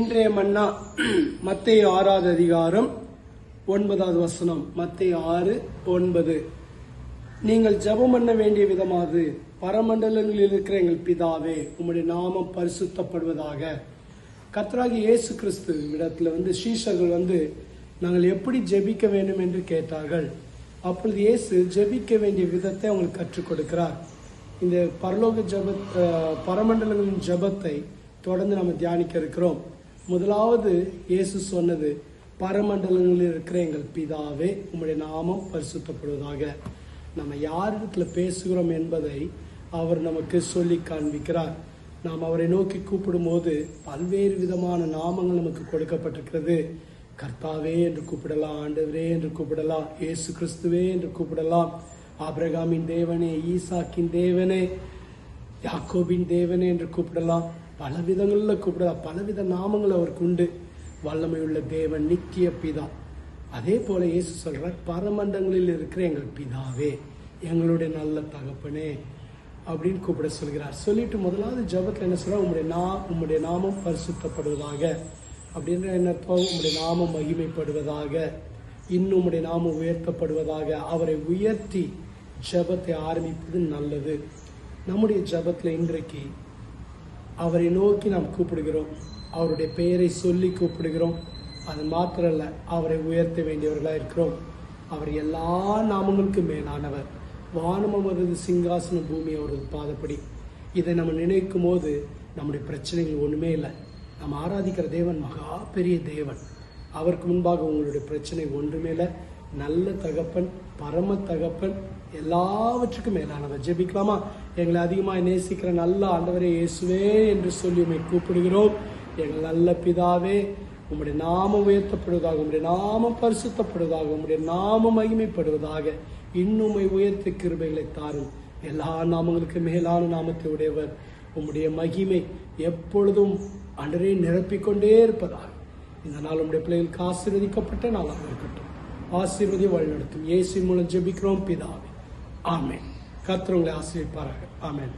இன்றைய மன்னா மத்திய ஆறாவது அதிகாரம் ஒன்பதாவது வசனம். மத்திய ஆறு ஒன்பது. நீங்கள் ஜெபம் பண்ண வேண்டிய விதமாவது பரமண்டலங்களில் இருக்கிற எங்கள் பிதாவே உம்முடைய நாமம் பரிசுத்தப்படுவதாக. கத்ராகி இயேசு கிறிஸ்து இடத்துல வந்து சீஷர்கள் வந்து நாங்கள் எப்படி ஜெபிக்க வேண்டும் என்று கேட்டார்கள். அப்பொழுது இயேசு ஜெபிக்க வேண்டிய விதத்தை அவங்களுக்கு கற்றுக் கொடுக்கிறார். இந்த பரலோக ஜப பரமண்டலங்களின் ஜெபத்தை தொடர்ந்து நம்ம தியானிக்க இருக்கிறோம். முதலாவது இயேசு சொன்னது பரமண்டலங்களில் இருக்கிற எங்கள் பிதாவே உம்முடைய நாமம் பரிசுத்தப்படுவதாக. நம்ம யாரிடத்துல பேசுகிறோம் என்பதை அவர் நமக்கு சொல்லி காண்பிக்கிறார். நாம் அவரை நோக்கி கூப்பிடும்போது பல்வேறு விதமான நாமங்கள் நமக்கு கொடுக்கப்பட்டிருக்கிறது. கர்த்தாவே என்று கூப்பிடலாம் ஆண்டவரே என்று கூப்பிடலாம் இயேசு கிறிஸ்துவே என்று கூப்பிடலாம் ஆபிரகாமின் தேவனே ஈசாக்கின் தேவனே யாக்கோபின் தேவனே என்று கூப்பிடலாம். பல விதங்களில் கூப்பிடலாம் பலவித நாமங்கள் அவருக்கு உண்டு. வல்லமையுள்ள தேவன் நிக்கிய பிதா. அதே போல இயேசு சொல்றார் பரமண்டங்களில் இருக்கிற எங்கள் பிதாவே எங்களுடைய நல்ல தகப்பனே அப்படின்னு கூப்பிட சொல்கிறார். சொல்லிட்டு முதலாவது ஜபத்தில் என்ன சொல்றார்? உங்களுடைய நா உங்களுடைய நாமம் பரிசுத்தப்படுவதாக அப்படின்ற என்ன அர்த்தம்? உங்களுடைய நாமம் மகிமைப்படுவதாக இன்னும் உம்முடைய நாமம் உயர்த்தப்படுவதாக அவரை உயர்த்தி ஜெபத்தை ஆரம்பிப்பது நல்லது. நம்முடைய ஜபத்தில் இன்றைக்கு அவரை நோக்கி நாம் கூப்பிடுகிறோம். அவருடைய பெயரை சொல்லி கூப்பிடுகிறோம். அது மாத்திரம் இல்லை அவரை உயர்த்த வேண்டியவர்களாக இருக்கிறோம். அவர் எல்லா நாமங்களுக்கும் மேலானவர். வானம் அவரது சிங்காசன பூமி அவரது பாதப்படி. இதை நம்ம நினைக்கும் போது நம்முடைய பிரச்சனைகள் ஒன்றுமே இல்லை. நம்ம ஆராதிக்கிற தேவன் மகா பெரிய தேவன். அவருக்கு முன்பாக உங்களுடைய பிரச்சனை ஒன்றுமே இல்லை. நல்ல தகப்பன் பரம தகப்பன் எல்லாவற்றுக்கும் மேலானவர். ஜெபிக்கலாமா? எங்களை அதிகமாக நேசிக்கிற நல்ல ஆண்டவரே இயேசுவே என்று சொல்லி உண்மை கூப்பிடுகிறோம். எங்கள் நல்ல பிதாவே உம்முடைய நாமம் உயர்த்தப்படுவதாக உங்களுடைய நாமம் பரிசுத்தப்படுவதாக உங்களுடைய நாமம் மகிமைப்படுவதாக இன்னுமை உயர்த்த கிருபைகளை தாரும். எல்லா நாமங்களுக்கு மேலான நாமத்தை உடையவர். உம்முடைய மகிமை எப்பொழுதும் அன்றே நிரப்பிக்கொண்டே இருப்பதாக. இந்த நாள் உங்களுடைய பிள்ளைகளுக்கு ஆசீர்வதிக்கப்பட்ட நாளாக இருக்கட்டும். ஆசீர்வதி வழிநடத்தும். இயேசு மூலம் ஜெபிக்கிறோம் பிதாவே. ஆமேன். கத்திரவங்களை உங்களை ஆமேன்.